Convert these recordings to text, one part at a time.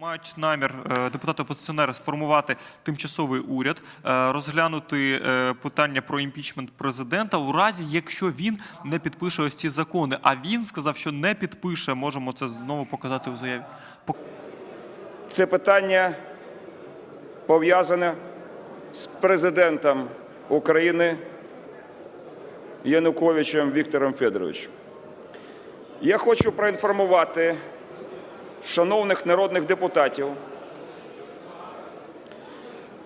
Мають намір е, депутати-опозиціонери сформувати тимчасовий уряд, е, розглянути е, питання про імпічмент президента у разі, якщо він не підпише ось ці закони. А він сказав, що не підпише. Можемо це знову показати у заяві. Це питання пов'язане з президентом України Януковичем Віктором Федоровичем. Я хочу проінформувати шановних народних депутатів,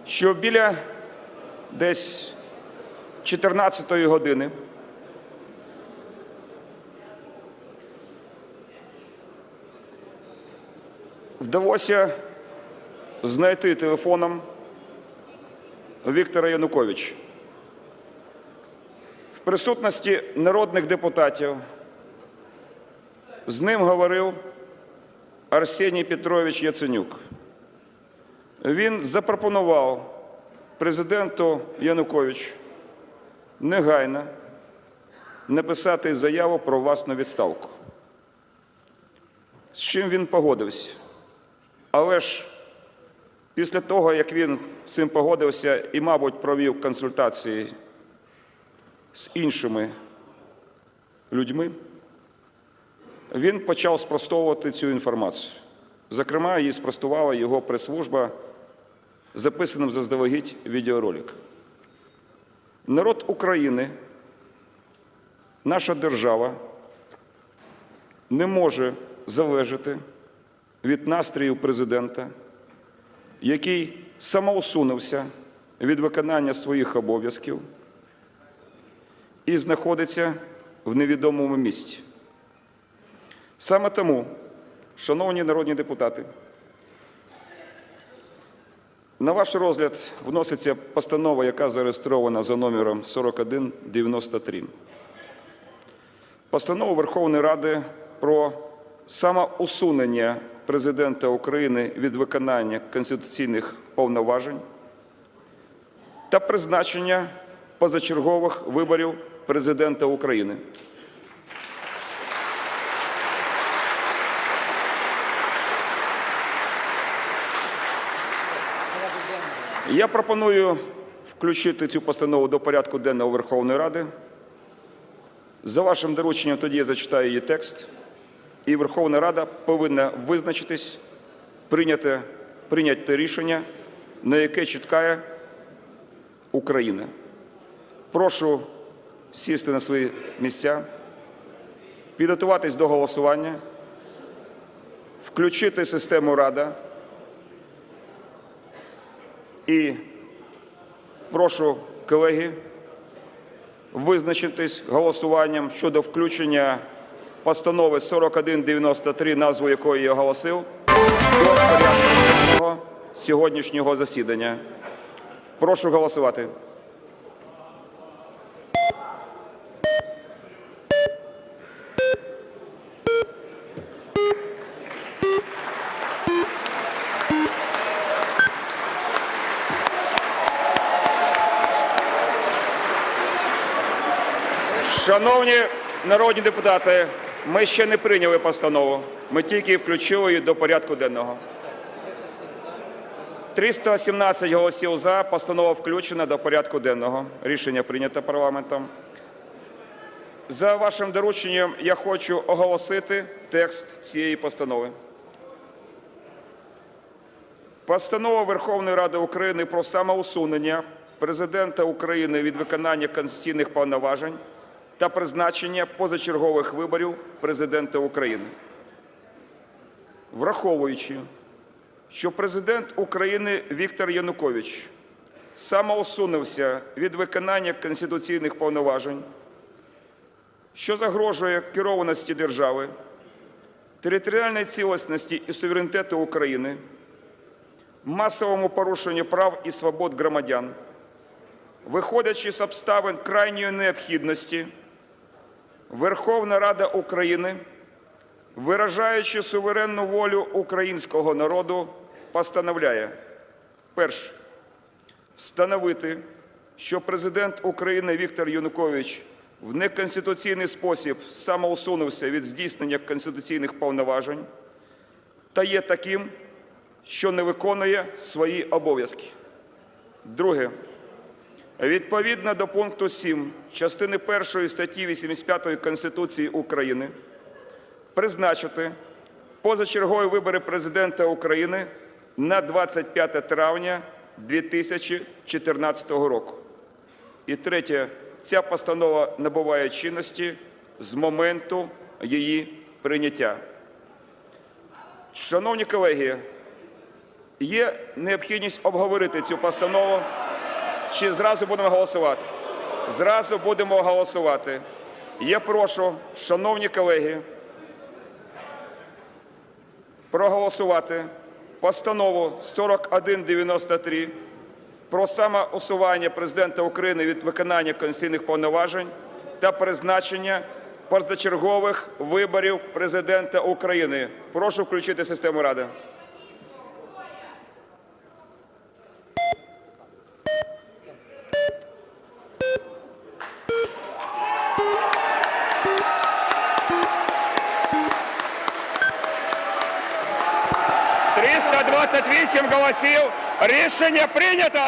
що біля десь 14-ї години вдалося знайти телефоном Віктора Януковича. В присутності народних депутатів з ним говорив Арсеній Петрович Яценюк. Він запропонував президенту Януковичу негайно написати заяву про власну відставку. З чим він погодився. Але ж після того, як він з цим погодився і, мабуть, провів консультації з іншими людьми, він почав спростовувати цю інформацію. Зокрема, її спростувала його прес-служба записаним заздалегідь відеоролик. Народ України, наша держава не може залежати від настроїв президента, який самоусунувся від виконання своїх обов'язків і знаходиться в невідомому місці. Саме тому, шановні народні депутати, на ваш розгляд вноситься постанова, яка зареєстрована за номером 4193. Постанова Верховної Ради про самоусунення президента України від виконання конституційних повноважень та призначення позачергових виборів президента України. Я пропоную включити цю постанову до порядку денного Верховної Ради. За вашим дорученням тоді я зачитаю її текст, і Верховна Рада повинна визначитись, прийняти, прийняти рішення, на яке чекає Україна. Прошу сісти на свої місця, підготуватись до голосування, включити систему Рада. І прошу колеги визначитись голосуванням щодо включення постанови 4193, назву якої я оголосив, до порядку сьогоднішнього засідання. Прошу голосувати. Шановні народні депутати, ми ще не прийняли постанову. Ми тільки включили її до порядку денного. 317 голосів за. Постанова включена до порядку денного. Рішення прийнято парламентом. За вашим дорученням я хочу оголосити текст цієї постанови. Постанова Верховної Ради України про самоусунення президента України від виконання конституційних повноважень та призначення позачергових виборів президента України. Враховуючи, що президент України Віктор Янукович самоусунувся від виконання конституційних повноважень, що загрожує керованості держави, територіальній цілісності і суверенітету України, масовому порушенню прав і свобод громадян, виходячи з обставин крайньої необхідності, Верховна Рада України, виражаючи суверенну волю українського народу, постановляє перше встановити, що президент України Віктор Янукович в неконституційний спосіб самоусунувся від здійснення конституційних повноважень та є таким, що не виконує свої обов'язки. Друге. Відповідно до пункту 7 частини 1 статті 85 Конституції України призначити позачергові вибори президента України на 25 травня 2014 року. І третє, ця постанова набуває чинності з моменту її прийняття. Шановні колеги, є необхідність обговорити цю постанову. Чи зразу будемо голосувати? Зразу будемо голосувати. Я прошу, шановні колеги, проголосувати постанову 4193 про самоусування президента України від виконання конституційних повноважень та призначення позачергових виборів президента України. Прошу включити систему Ради. «328 голосів. Рішення прийнято.